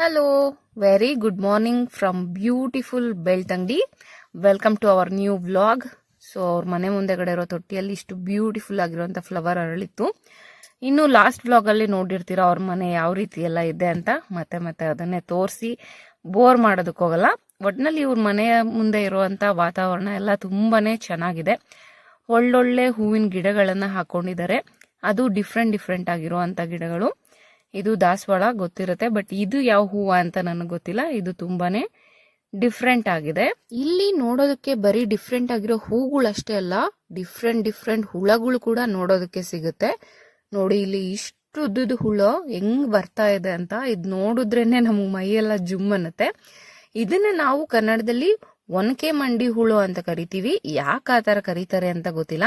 Hello very good morning from beautiful Belthangady welcome to our new vlog so ಅವ್ರ ಮನೆ ಮುಂದೆಗಡೆ ಇರೋ ತೊಟ್ಟಿಯಲ್ಲಿ ಇಷ್ಟು ಬ್ಯೂಟಿಫುಲ್ ಆಗಿರುವಂಥ ಫ್ಲವರ್ ಅರಳಿತ್ತು. ಇನ್ನು ಲಾಸ್ಟ್ ವ್ಲಾಗಲ್ಲಿ ನೋಡಿರ್ತೀರ ಅವ್ರ ಮನೆ ಯಾವ ರೀತಿ ಎಲ್ಲ ಇದೆ ಅಂತ. ಮತ್ತೆ ಮತ್ತೆ ಅದನ್ನೇ ತೋರಿಸಿ ಬೋರ್ ಮಾಡೋದಕ್ಕೆ ಹೋಗಲ್ಲ. ಒಟ್ನಲ್ಲಿ ಇವ್ರ ಮನೆಯ ಮುಂದೆ ಇರುವಂಥ ವಾತಾವರಣ ಎಲ್ಲ ತುಂಬಾ ಚೆನ್ನಾಗಿದೆ. ಒಳ್ಳೊಳ್ಳೆ ಹೂವಿನ ಗಿಡಗಳನ್ನು ಹಾಕೊಂಡಿದ್ದಾರೆ. ಅದು ಡಿಫ್ರೆಂಟ್ ಡಿಫ್ರೆಂಟ್ ಆಗಿರುವಂಥ ಗಿಡಗಳು. ಇದು ದಾಸವಾಳ ಗೊತ್ತಿರುತ್ತೆ ಬಟ್ ಇದು ಯಾವ ಹೂವು ಅಂತ ನನಗೆ ಗೊತ್ತಿಲ್ಲ. ಇದು ತುಂಬಾನೇ ಡಿಫ್ರೆಂಟ್ ಆಗಿದೆ. ಇಲ್ಲಿ ನೋಡೋದಕ್ಕೆ ಬರೀ ಡಿಫ್ರೆಂಟ್ ಆಗಿರೋ ಹೂಗಳಷ್ಟೇ ಅಲ್ಲ ಡಿಫ್ರೆಂಟ್ ಡಿಫ್ರೆಂಟ್ ಹುಳಗಳು ಕೂಡ ನೋಡೋದಕ್ಕೆ ಸಿಗುತ್ತೆ. ನೋಡಿ, ಇಲ್ಲಿ ಇಷ್ಟು ಉದ್ದದ ಹುಳ ಹೆಂಗ್ ಬರ್ತಾ ಇದೆ ಅಂತ ಇದು ನೋಡಿದ್ರೇನೆ ನಮ್ಗೆ ಮೈಯೆಲ್ಲ ಜುಮ್ ಅನ್ನತ್ತೆ. ಇದನ್ನ ನಾವು ಕನ್ನಡದಲ್ಲಿ ಒನಕೆ ಮಂಡಿ ಹುಳು ಅಂತ ಕರಿತೀವಿ. ಯಾಕೆ ಆ ಥರ ಕರೀತಾರೆ ಅಂತ ಗೊತ್ತಿಲ್ಲ.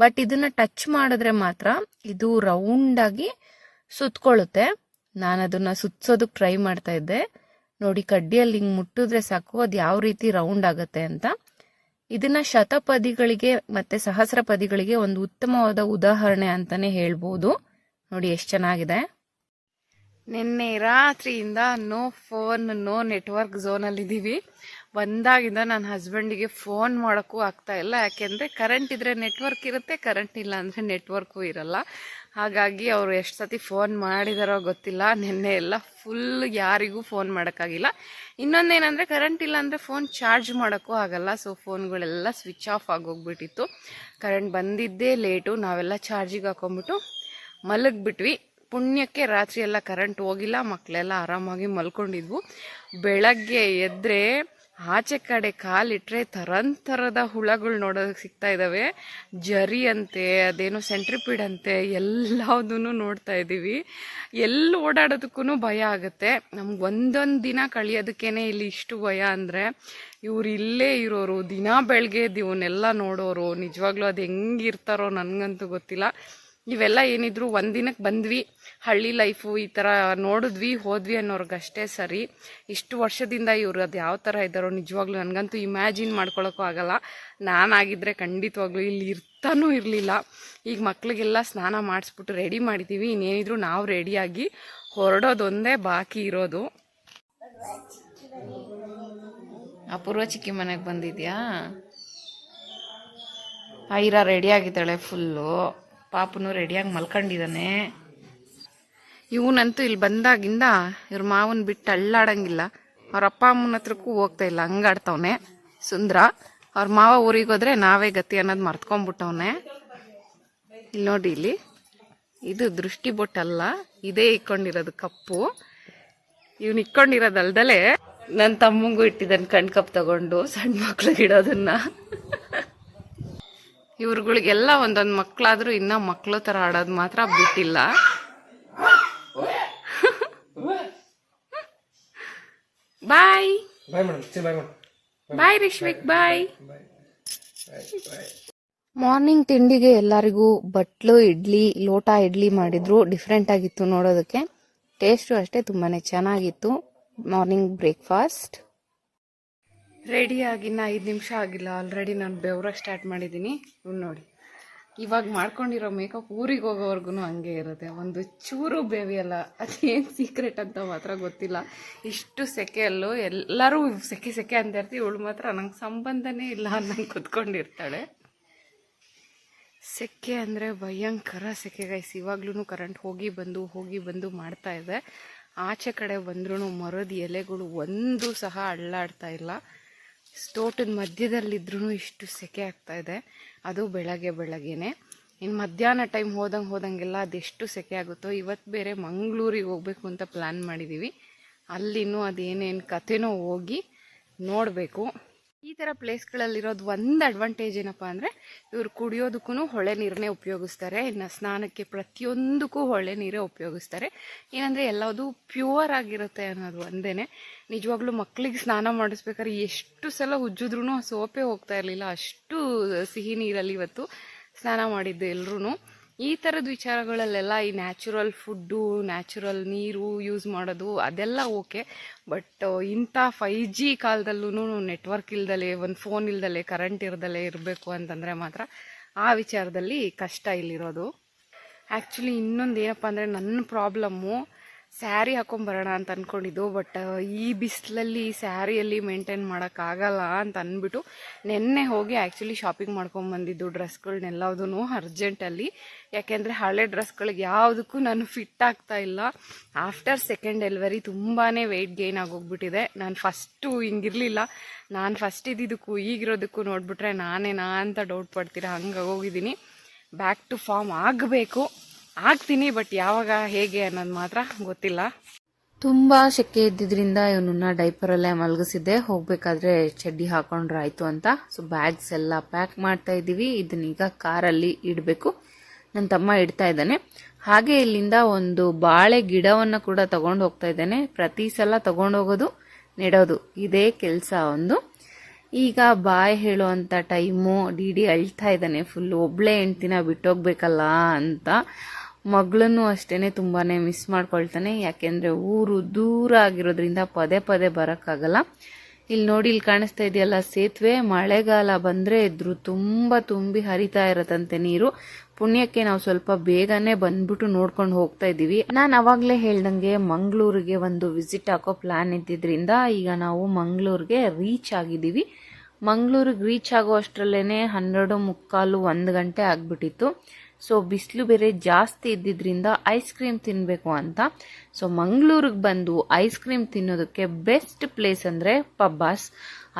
ಬಟ್ ಇದನ್ನ ಟಚ್ ಮಾಡಿದ್ರೆ ಮಾತ್ರ ಇದು ರೌಂಡ್ ಆಗಿ ಸುತ್ಕೊಳ್ಳುತ್ತೆ. ನಾನು ಅದನ್ನ ಸುತ್ಸೋದಕ್ಕೆ ಟ್ರೈ ಮಾಡ್ತಾ ಇದ್ದೆ. ನೋಡಿ, ಕಡ್ಡಿಯಲ್ಲಿ ಹಿಂಗೆ ಮುಟ್ಟಿದ್ರೆ ಸಾಕು, ಅದು ಯಾವ ರೀತಿ ರೌಂಡ್ ಆಗುತ್ತೆ ಅಂತ. ಇದನ್ನ ಶತಪದಿಗಳಿಗೆ ಮತ್ತೆ ಸಹಸ್ರ ಪದಿಗಳಿಗೆ ಒಂದು ಉತ್ತಮವಾದ ಉದಾಹರಣೆ ಅಂತಾನೆ ಹೇಳ್ಬೋದು. ನೋಡಿ, ಎಷ್ಟು ಚೆನ್ನಾಗಿದೆ. ನಿನ್ನೆ ರಾತ್ರಿಯಿಂದ ನೋ ಫೋನ್, ನೋ ನೆಟ್ವರ್ಕ್ ಝೋನಲ್ಲಿ ಇದ್ದೀವಿ ಬಂದಾಗಿಂದ ನನ್ನ ಹಸ್ಬೆಂಡಿಗೆ ಫೋನ್ ಮಾಡೋಕ್ಕೂ ಆಗ್ತಾ ಇಲ್ಲ. ಯಾಕೆಂದರೆ ಕರೆಂಟ್ ಇದ್ರೆ ನೆಟ್ವರ್ಕ್ ಇರುತ್ತೆ ಕರೆಂಟ್ ಇಲ್ಲ ಅಂದರೆ ನೆಟ್ವರ್ಕು ಇರಲ್ಲ. ಹಾಗಾಗಿ ಅವರು ಎಷ್ಟು ಸತಿ ಫೋನ್ ಮಾಡಿದಾರೋ ಗೊತ್ತಿಲ್ಲ. ನಿನ್ನೆ ಎಲ್ಲ ಫುಲ್ ಯಾರಿಗೂ ಫೋನ್ ಮಾಡೋಕ್ಕಾಗಿಲ್ಲ. ಇನ್ನೊಂದೇನಂದರೆ ಕರೆಂಟ್ ಇಲ್ಲ ಅಂದರೆ ಫೋನ್ ಚಾರ್ಜ್ ಮಾಡೋಕ್ಕೂ ಆಗಲ್ಲ. ಸೊ ಫೋನ್ಗಳೆಲ್ಲ ಸ್ವಿಚ್ ಆಫ್ ಆಗೋಗ್ಬಿಟ್ಟಿತ್ತು. ಕರೆಂಟ್ ಬಂದಿದ್ದೇ ಲೇಟು ನಾವೆಲ್ಲ ಚಾರ್ಜಿಗೆ ಹಾಕೊಂಡ್ಬಿಟ್ಟು ಮಲಗಿಬಿಟ್ವಿ. ಪುಣ್ಯಕ್ಕೆ ರಾತ್ರಿ ಎಲ್ಲ ಕರೆಂಟ್ ಹೋಗಿಲ್ಲ. ಮಕ್ಕಳೆಲ್ಲ ಆರಾಮಾಗಿ ಮಲ್ಕೊಂಡಿದ್ವು. ಬೆಳಗ್ಗೆ ಎದ್ರೆ ಆಚೆ ಕಡೆ ಕಾಲಿಟ್ರೆ ತರಂತರದ ಹುಳಗಳು ನೋಡೋದಕ್ಕೆ ಸಿಗ್ತಾ ಇದ್ದಾವೆ ಜರಿ ಅಂತೆ, ಅದೇನೋ ಸೆಂಟ್ರಿಪಿಡ್ ಅಂತೆ ಎಲ್ಲದನ್ನು ನೋಡ್ತಾ ಇದ್ದೀವಿ. ಎಲ್ಲಿ ಓಡಾಡೋದಕ್ಕೂ ಭಯ ಆಗುತ್ತೆ. ನಮ್ಗೆ ಒಂದೊಂದು ದಿನ ಕಳಿಯೋದಕ್ಕೇ ಇಲ್ಲಿ ಇಷ್ಟು ಭಯ ಅಂದರೆ, ಇವ್ರು ಇಲ್ಲೇ ಇರೋರು, ದಿನ ಬೆಳಗ್ಗೆ ಇವನ್ನೆಲ್ಲ ನೋಡೋರು, ನಿಜವಾಗ್ಲೂ ಅದು ಹೆಂಗಿರ್ತಾರೋ ನನಗಂತೂ ಗೊತ್ತಿಲ್ಲ. ಇವೆಲ್ಲ ಏನಿದ್ರು ಒಂದಿನಕ್ಕೆ ಬಂದ್ವಿ. ಹಳ್ಳಿ ಲೈಫು ಈ ಥರ ನೋಡಿದ್ವಿ, ಹೋದ್ವಿ ಅನ್ನೋರ್ಗಷ್ಟೇ ಸರಿ. ಇಷ್ಟು ವರ್ಷದಿಂದ ಇವರು ಅದು ಯಾವ ಥರ ಇದ್ದಾರೋ ನಿಜವಾಗ್ಲೂ ನನಗಂತೂ ಇಮ್ಯಾಜಿನ್ ಮಾಡ್ಕೊಳಕ್ಕೂ ಆಗಲ್ಲ. ನಾನಾಗಿದ್ದರೆ ಖಂಡಿತವಾಗ್ಲೂ ಇಲ್ಲಿ ಇರ್ತಾನೂ ಇರಲಿಲ್ಲ. ಈಗ ಮಕ್ಳಿಗೆಲ್ಲ ಸ್ನಾನ ಮಾಡಿಸ್ಬಿಟ್ಟು ರೆಡಿ ಮಾಡಿದ್ದೀವಿ ಇನ್ನೇನಿದ್ರು ನಾವು ರೆಡಿಯಾಗಿ ಹೊರಡೋದೊಂದೇ ಬಾಕಿ ಇರೋದು. ಅಪೂರ್ವ ಚಿಕ್ಕಿ ಮನೆಗೆ ಬಂದಿದ್ಯಾ? ಐರ ರೆಡಿಯಾಗಿದ್ದಾಳೆ ಫುಲ್ಲು ಪಾಪನು ರೆಡಿಯಾಗಿ ಮಲ್ಕೊಂಡಿದ್ದಾನೆ ಇವನಂತೂ ಇಲ್ಲಿ ಬಂದಾಗಿಂದ ಇವ್ರ ಮಾವನ್ ಬಿಟ್ಟು ಅಳ್ಳಾಡಂಗಿಲ್ಲ. ಅವ್ರ ಅಪ್ಪ ಅಮ್ಮನ ಹತ್ರಕ್ಕೂ ಹೋಗ್ತಾ ಇಲ್ಲ. ಹಂಗಾಡ್ತವನೆ ಸುಂದ್ರ. ಅವ್ರ ಮಾವ ಊರಿಗೆ ಹೋದ್ರೆ ನಾವೇ ಗತಿ ಅನ್ನೋದು ಮರ್ತ್ಕೊಂಡ್ಬಿಟ್ಟವನೆ ಇಲ್ಲಿ ನೋಡಿ ಇಲ್ಲಿ. ಇದು ದೃಷ್ಟಿ ಬೊಟ್ಟಲ್ಲ ಇದೇ ಇಕ್ಕೊಂಡಿರೋದು ಕಪ್ಪು. ಇವ್ನು ಇಕ್ಕೊಂಡಿರೋದಲ್ದಲೆ ನನ್ನ ತಮ್ಮಂಗೂ ಇಟ್ಟಿದ್ದಾನೆ ಕಣ್ ಕಪ್ ತಗೊಂಡು ಸಣ್ಣ ಮಕ್ಳಿಗೆ ಇಡೋದನ್ನ. ಇವ್ರುಗಳಿಗೆಲ್ಲ ಒಂದೊಂದು ಮಕ್ಕಳಾದರೂ ಇನ್ನ ಮಕ್ಳು ತರ ಆಡೋದು ಮಾತ್ರ ಬಿಟ್ಟಿಲ್ಲ. ಬಾಯ್ ಬಾಯ್ ಮೇಡಮ್ ಸರಿ ಬಾಯ್ ಮೇಡಮ್ ಬಾಯ್ ರಿಶ್ವಿಕ್ ಬಾಯ್ ಮಾರ್ನಿಂಗ್ ತಿಂಡಿಗೆ ಎಲ್ಲರಿಗೂ ಬಟ್ಲು ಇಡ್ಲಿ ಲೋಟ ಇಡ್ಲಿ ಮಾಡಿದ್ರು. ಡಿಫ್ರೆಂಟ್ ಆಗಿತ್ತು ನೋಡೋದಕ್ಕೆ. ಟೇಸ್ಟು ಅಷ್ಟೇ ತುಂಬಾನೇ ಚೆನ್ನಾಗಿತ್ತು. ಮಾರ್ನಿಂಗ್ ಬ್ರೇಕ್ಫಾಸ್ಟ್ ರೆಡಿ ಆಗಿನ್ನ ಐದು ನಿಮಿಷ ಆಗಿಲ್ಲ. ಆಲ್ರೆಡಿ ನಾನು ಬೆವರಕ್ಕೆ ಸ್ಟಾರ್ಟ್ ಮಾಡಿದ್ದೀನಿ ಇವ್ನು ನೋಡಿ. ಇವಾಗ ಮಾಡ್ಕೊಂಡಿರೋ ಮೇಕಪ್ ಊರಿಗೆ ಹೋಗೋವರೆಗೂ ಹಂಗೆ ಇರುತ್ತೆ. ಒಂದು ಚೂರು ಬೇವಿಯಲ್ಲ ಅದೇನು ಸೀಕ್ರೆಟ್ ಅಂತ ಮಾತ್ರ ಗೊತ್ತಿಲ್ಲ. ಇಷ್ಟು ಸೆಕೆ ಸೆಕೆಯಲ್ಲೂ ಎಲ್ಲರೂ ಸೆಕೆ ಸೆಕೆ ಅಂತ ಇರ್ತೀವಿ ಇವಳು ಮಾತ್ರ ನಂಗೆ ಸಂಬಂಧನೇ ಇಲ್ಲ ಅನ್ನಂಗೆ ಕುತ್ಕೊಂಡಿರ್ತಾಳೆ. ಸೆಕೆ ಅಂದರೆ ಭಯಂಕರ ಸೆಕೆ ಗೈಸ್ ಇವಾಗ್ಲೂ ಕರೆಂಟ್ ಹೋಗಿ ಬಂದು ಹೋಗಿ ಬಂದು ಮಾಡ್ತಾ ಇದೆ. ಆಚೆ ಕಡೆ ಬಂದ್ರೂ ಮರದ ಎಲೆಗಳು ಒಂದು ಸಹ ಅಳ್ಳಾಡ್ತಾ ಇಲ್ಲ. ತೋಟದ ಮಧ್ಯದಲ್ಲಿದ್ರೂ ಇಷ್ಟು ಸೆಕೆ ಆಗ್ತಾ ಇದೆ. ಅದು ಬೆಳಗ್ಗೆ ಬೆಳಗ್ಗೆನೆ. ಇನ್ನು ಮಧ್ಯಾಹ್ನ ಟೈಮ್ ಹೋದಂಗೆ ಹೋದಂಗೆಲ್ಲ ಅದೆಷ್ಟು ಸೆಕೆ ಆಗುತ್ತೋ ಇವತ್ತು ಬೇರೆ ಮಂಗಳೂರಿಗೆ ಹೋಗ್ಬೇಕು ಅಂತ ಪ್ಲ್ಯಾನ್ ಮಾಡಿದ್ದೀವಿ ಅಲ್ಲಿನೂ ಅದೇನೇನು ಕಥೆನೋ ಹೋಗಿ ನೋಡಬೇಕು. ಈ ಥರ ಪ್ಲೇಸ್ಗಳಲ್ಲಿರೋದು ಒಂದು ಅಡ್ವಾಂಟೇಜ್ ಏನಪ್ಪ ಅಂದರೆ ಇವರು ಕುಡಿಯೋದಕ್ಕೂ ಹೊಳೆ ನೀರನ್ನೇ ಉಪಯೋಗಿಸ್ತಾರೆ, ಇನ್ನು ಸ್ನಾನಕ್ಕೆ ಪ್ರತಿಯೊಂದಕ್ಕೂ ಹೊಳೆ ನೀರೇ ಉಪಯೋಗಿಸ್ತಾರೆ. ಏನಂದರೆ ಎಲ್ಲದು ಪ್ಯೂರ್ ಆಗಿರುತ್ತೆ ಅನ್ನೋದು ಒಂದೇ ನಿಜವಾಗ್ಲೂ ಮಕ್ಕಳಿಗೆ ಸ್ನಾನ ಮಾಡಿಸ್ಬೇಕಾದ್ರೆ ಎಷ್ಟು ಸಲ ಉಜ್ಜಿದ್ರೂ ಸೋಪೆ ಹೋಗ್ತಾ ಇರಲಿಲ್ಲ, ಅಷ್ಟು ಸಿಹಿ ನೀರಲ್ಲಿ ಇವತ್ತು ಸ್ನಾನ ಮಾಡಿದ್ದು ಎಲ್ಲರೂ ಈ ಥರದ ವಿಚಾರಗಳಲ್ಲೆಲ್ಲ ಈ ನ್ಯಾಚುರಲ್ ಫುಡ್ಡು ನ್ಯಾಚುರಲ್ ನೀರು ಯೂಸ್ ಮಾಡೋದು ಅದೆಲ್ಲ ಓಕೆ ಬಟ್ ಇಂಥ ಫೈ ಜಿ ಕಾಲದಲ್ಲೂ ನೆಟ್ವರ್ಕ್ ಇಲ್ದಲೆ, ಒಂದು ಫೋನ್ ಇಲ್ದಲೆ ಕರೆಂಟ್ ಇರ್ದಲೆ ಇರಬೇಕು ಅಂತಂದರೆ ಮಾತ್ರ ಆ ವಿಚಾರದಲ್ಲಿ ಕಷ್ಟ ಇಲ್ಲಿರೋದು. ಆ್ಯಕ್ಚುಲಿ ಇನ್ನೊಂದು ಏನಪ್ಪ ಅಂದರೆ ನನ್ನ ಪ್ರಾಬ್ಲಮ್ಮು ಸ್ಯಾರಿ ಹಾಕೊಂಬರೋಣ ಅಂತ ಅಂದ್ಕೊಂಡಿದ್ದು ಬಟ್ ಈ ಬಿಸಿಲಲ್ಲಿ ಸ್ಯಾರಿಯಲ್ಲಿ ಮೇಂಟೈನ್ ಮಾಡೋಕ್ಕಾಗಲ್ಲ ಅಂತ ಅಂದ್ಬಿಟ್ಟು ನಿನ್ನೆ ಹೋಗಿ ಆ್ಯಕ್ಚುಲಿ ಶಾಪಿಂಗ್ ಮಾಡ್ಕೊಂಬಂದಿದ್ದು ಡ್ರೆಸ್ಗಳನ್ನೆಲ್ಲದೂ ಅರ್ಜೆಂಟಲ್ಲಿ ಯಾಕೆಂದರೆ ಹಳೆ ಡ್ರೆಸ್ಗಳಿಗೆ ಯಾವುದಕ್ಕೂ ನಾನು ಫಿಟ್ ಆಗ್ತಾ ಇಲ್ಲ. ಆಫ್ಟರ್ ಸೆಕೆಂಡ್ ಡೆಲಿವರಿ ತುಂಬಾ ವೆಯ್ಟ್ ಗೇನ್ ಆಗೋಗ್ಬಿಟ್ಟಿದೆ. ನಾನು ಫಸ್ಟು ಹಿಂಗಿರಲಿಲ್ಲ. ನಾನು ಫಸ್ಟ್ ಇದ್ದಿದ್ದಕ್ಕೂ ಈಗಿರೋದಕ್ಕೂ ನೋಡಿಬಿಟ್ರೆ ನಾನೇನಾ ಅಂತ ಡೌಟ್ ಪಡ್ತೀರಾ ಹಂಗಾಗೋಗಿದ್ದೀನಿ ಬ್ಯಾಕ್ ಟು ಫಾರ್ಮ್ ಆಗಬೇಕು. ಆಗ್ತೀನಿ ಬಟ್ ಯಾವಾಗ, ಹೇಗೆ ಅನ್ನೋದು ಮಾತ್ರ ಗೊತ್ತಿಲ್ಲ. ತುಂಬಾ ಶೆಕೆ ಇದ್ದಿದ್ರಿಂದ ಇವನನ್ನ ಡೈಪರಲ್ಲೇ ಮಲಗಿಸಿದ್ದೆ. ಹೋಗ್ಬೇಕಾದ್ರೆ ಚಡ್ಡಿ ಹಾಕೊಂಡ್ರೆ ಆಯ್ತು ಅಂತ. ಸೊ ಬ್ಯಾಗ್ಸ್ ಎಲ್ಲ ಪ್ಯಾಕ್ ಮಾಡ್ತಾ ಇದ್ದೀವಿ. ಇದನ್ನೀಗ ಕಾರಲ್ಲಿ ಇಡಬೇಕು. ನನ್ನ ತಮ್ಮ ಇಡ್ತಾ ಇದ್ದಾನೆ. ಹಾಗೆ ಇಲ್ಲಿಂದ ಒಂದು ಬಾಳೆ ಗಿಡವನ್ನ ಕೂಡ ತಗೊಂಡು ಹೋಗ್ತಾ ಇದ್ದಾನೆ. ಪ್ರತಿ ಸಲ ತಗೊಂಡೋಗೋದು ನೆಡೋದು. ಇದೇ ಕೆಲಸ ಒಂದು. ಈಗ ಬಾಯ್ ಹೇಳುವಂಥ ಟೈಮು, ಡಿ ಡಿ ಅಳ್ತಾ ಇದ್ದಾನೆ. ಫುಲ್ ಒಬ್ಳೆ ಹೆಂಡ್ತಿನ ಬಿಟ್ಟೋಗ್ಬೇಕಲ್ಲ ಅಂತ. ಮಗಳನ್ನು ಅಷ್ಟೇ ತುಂಬಾನೇ ಮಿಸ್ ಮಾಡ್ಕೊಳ್ತಾನೆ. ಯಾಕೆಂದ್ರೆ ಊರು ದೂರ ಆಗಿರೋದ್ರಿಂದ ಪದೇ ಪದೇ ಬರೋಕ್ಕಾಗಲ್ಲ. ಇಲ್ಲಿ ನೋಡಿ ಇಲ್ಲಿ ಕಾಣಿಸ್ತಾ ಇದೆಯಲ್ಲ, ಸೇತುವೆ, ಮಳೆಗಾಲ ಬಂದರೆ ಇದ್ರು ತುಂಬ ತುಂಬಿ ಹರಿತಾ ಇರತ್ತಂತೆ ನೀರು. ಪುಣ್ಯಕ್ಕೆ ನಾವು ಸ್ವಲ್ಪ ಬೇಗನೆ ಬಂದ್ಬಿಟ್ಟು ನೋಡ್ಕೊಂಡು ಹೋಗ್ತಾ ಇದ್ದೀವಿ ನಾನು ಅವಾಗಲೇ ಹೇಳ್ದಂಗೆ ಮಂಗಳೂರಿಗೆ ಒಂದು ವಿಸಿಟ್ ಹಾಕೋ ಪ್ಲ್ಯಾನ್ ಇದ್ದಿದ್ರಿಂದ ಈಗ ನಾವು ಮಂಗಳೂರಿಗೆ ರೀಚ್ ಆಗಿದ್ದೀವಿ. ಮಂಗಳೂರಿಗೆ ರೀಚ್ ಆಗೋ ಅಷ್ಟರಲ್ಲೇ ಹನ್ನೆರಡು ಮುಕ್ಕಾಲು ಒಂದು ಗಂಟೆ ಆಗ್ಬಿಟ್ಟಿತ್ತು. ಸೊ ಬಿಸಿಲು ಬೇರೆ ಜಾಸ್ತಿ ಇದ್ದಿದ್ದರಿಂದ ಐಸ್ ಕ್ರೀಮ್ ತಿನ್ನಬೇಕು ಅಂತ. ಸೊ ಮಂಗಳೂರಿಗೆ ಬಂದು ಐಸ್ ಕ್ರೀಮ್ ತಿನ್ನೋದಕ್ಕೆ ಬೆಸ್ಟ್ ಪ್ಲೇಸ್ ಅಂದರೆ ಪಬ್ಬಾಸ್